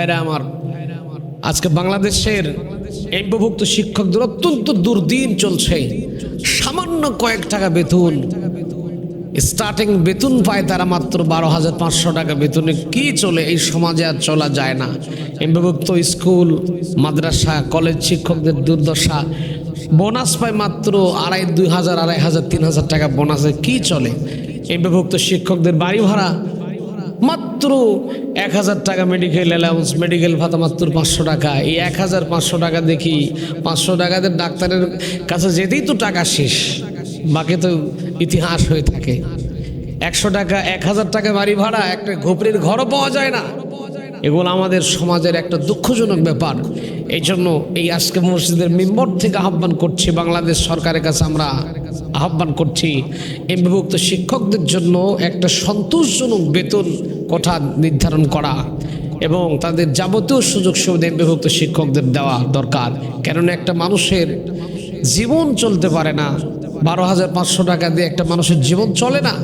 ভাইরা আমার, আজকে বাংলাদেশের এমভুক্ত শিক্ষকদের অত্যন্ত দুর্দিন চলছে। সামান্য কয়েক টাকা বেতন স্টার্টিং বেতন পায় তারা মাত্র বারো হাজার পাঁচশো টাকা বেতনে। কি চলে? এই সমাজে আর চলা যায় না। এমভুক্ত স্কুল, মাদ্রাসা, কলেজ শিক্ষকদের দুর্দশা। বোনাস পায় মাত্র আড়াই, দুই হাজার, আড়াই হাজার, তিন হাজার টাকা বোনাসে। কি চলে? এমভুক্ত শিক্ষকদের বাড়ি ভাড়া মাত্র এক হাজার টাকা মেডিকেল অ্যালাউন্স মেডিকেল ভাতা মাত্র পাঁচশো টাকা। এই এক হাজার পাঁচশো টাকা দেখি, পাঁচশো টাকাতে ডাক্তারের কাছে যেতেই তো টাকা শেষ। বাকি তো ইতিহাস হয়ে থাকে। একশো টাকা, এক হাজার টাকা বাড়ি ভাড়া, একটা ঘোপড়ির ঘরও পাওয়া যায় না। এগুলো আমাদের সমাজের একটা দুঃখজনক ব্যাপার। এই জন্য এই আজকে মসজিদের মেম্বর থেকে আহ্বান করছি, বাংলাদেশ সরকারের কাছে আমরা আহ্বান করছি এই বিভক্ত শিক্ষকদের জন্য একটা সন্তোষজনক বেতন কোঠা নির্ধারণ করা এবং তাদের যাবতীয় সুযোগ সুবিধা বিভক্ত শিক্ষকদের দেওয়া দরকার। কেননা একটা মানুষের জীবন চলতে পারে না। বারো হাজার পাঁচশো টাকা দিয়ে একটা মানুষের জীবন চলে না।